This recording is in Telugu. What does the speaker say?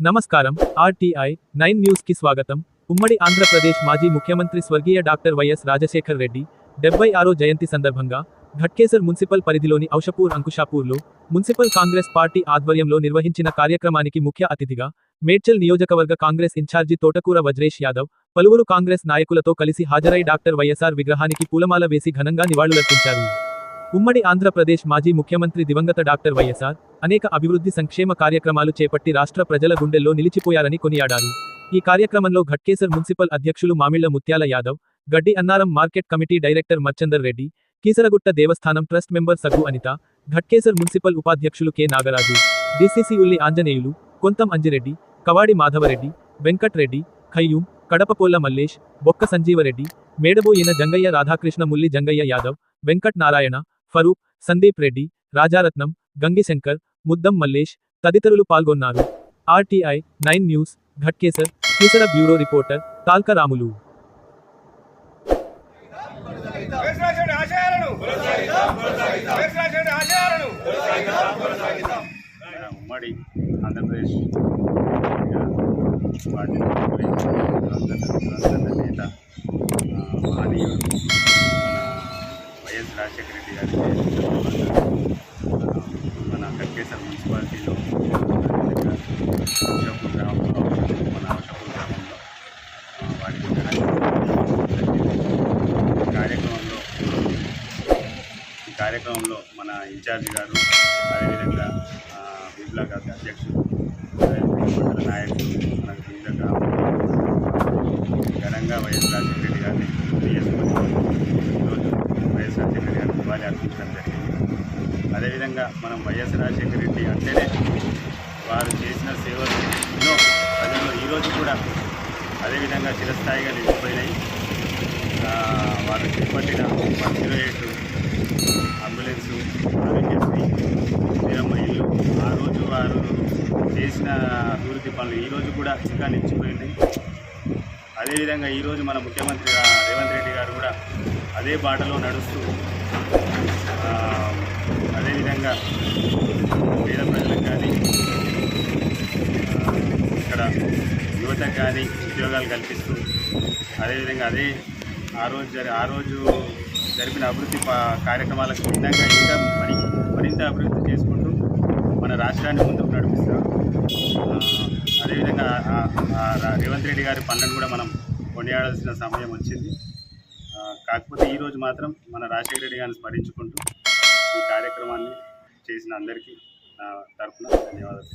నమస్కారం. ఆర్టీఐ నైన్ న్యూస్కి స్వాగతం. ఉమ్మడి ఆంధ్రప్రదేశ్ మాజీ ముఖ్యమంత్రి స్వర్గీయ డాక్టర్ వైఎస్ రాజశేఖర్ రెడ్డి డెబ్బై ఆరో జయంతి సందర్భంగా ఘట్కేసర్ మున్సిపల్ పరిధిలోని ఔషపూర్ అంకుషాపూర్లో మున్సిపల్ కాంగ్రెస్ పార్టీ ఆధ్వర్యంలో నిర్వహించిన కార్యక్రమానికి ముఖ్య అతిథిగా మేడ్చల్ నియోజకవర్గ కాంగ్రెస్ ఇన్ఛార్జి తోటకూర వజ్రేష్ యాదవ్ పలువురు కాంగ్రెస్ నాయకులతో కలిసి హాజరై డాక్టర్ వైఎస్ఆర్ విగ్రహానికి పూలమాల వేసి ఘనంగా నివాళులర్పించారు. ఉమ్మడి ఆంధ్రప్రదేశ్ మాజీ ముఖ్యమంత్రి దివంగత డాక్టర్ వైఎస్ఆర్ అనేక అభివృద్ధి సంక్షేమ కార్యక్రమాలు చేపట్టి రాష్ట్ర ప్రజల గుండెల్లో నిలిచిపోయారని కొనియాడారు. ఈ కార్యక్రమంలో ఘట్కేసర్ మున్సిపల్ అధ్యక్షులు Mamilla Mutyala Yadav Gaddi Annaram market committee director Marchander Reddy Keesaragutta దేవస్థానం trust member Saggu Anitha Ghatkesar municipal ఉపాధ్యక్షులు కె నాగరాజు డిసిసి ఉల్లి ఆంజనేయులు కొంతం అంజిరెడ్డి కవాడి మాధవరెడ్డి వెంకట్రెడ్డి ఖయ్యూం కడపపోల్ల మల్లేష్ బొక్క సంజీవరెడ్డి మేడబోయిన జంగయ్య రాధాకృష్ణ ముల్లి జంగయ్య యాదవ్ వెంకట్ నారాయణ ఫరూక్ సందీప్ రెడ్డి రాజారత్నం గంగిశంకర్ ముద్దం మల్లేష్ తదితరులు పాల్గొన్నారు. RTI nine news Ghatkesar Keesara bureau reporter Talka Ramulu ఉమ్మడి ఆంధ్రప్రదేశ్ పార్టీ నేత ఆ, మహనీయుడు మన వైఎస్ రాజశేఖర రెడ్డి గారి మన కట్కేశ్వర మున్సిపాలిటీలో అదేవిధంగా గ్రామంలో మన అశోకపూర్ గ్రామంలో వారికి కార్యక్రమంలో ఈ కార్యక్రమంలో మన ఇన్ఛార్జ్ గారు అదేవిధంగా బిబ్లా గారి అధ్యక్షుడు మండల నాయకులు మన వివిధ ఘనంగా వైఎస్ రాజశేఖర రెడ్డి గారిని చేసుకొని ఈరోజు వైఎస్ రాజశేఖర రెడ్డి జరిగింది. అదేవిధంగా మనం వైఎస్ రాజశేఖర రెడ్డి అంటేనే వారు చేసిన సేవలు ఎన్నో ప్రజల్లో ఈరోజు కూడా అదేవిధంగా చిరస్థాయిగా నిలిచిపోయినాయి. వారు చేపట్టిన one zero eight ambulance Aarogyasri Veeramma ఇల్లు ఆ రోజు వారు చేసిన అభివృద్ధి పనులు ఈరోజు కూడా ఇంకా నిలిచిపోయింది అదేవిధంగా ఈరోజు మన ముఖ్యమంత్రి రేవంత్ రెడ్డి గారు కూడా అదే బాటలో నడుస్తూ అదేవిధంగా పేద ప్రజలకు కానీ ఇక్కడ యువతకు కానీ ఉద్యోగాలు కల్పిస్తూ అదేవిధంగా అదే ఆ రోజు జరి ఆ రోజు జరిపిన అభివృద్ధి కార్యక్రమాలకు భిన్నంగా ఇంకా మరి మరింత అభివృద్ధి చేసుకుంటూ మన రాష్ట్రాన్ని ముందుకు నడిపిస్తాం. అదేవిధంగా రేవంత్ రెడ్డి గారి పనులను కూడా మనం కొనియాడాల్సిన సమయం వచ్చింది. కాకపోతే ఈరోజు మాత్రం మన రాజశేఖర రెడ్డి గారిని స్మరించుకుంటూ ఈ కార్యక్రమాన్ని చేసిన అందరికీ నా తరఫున ధన్యవాదాలు.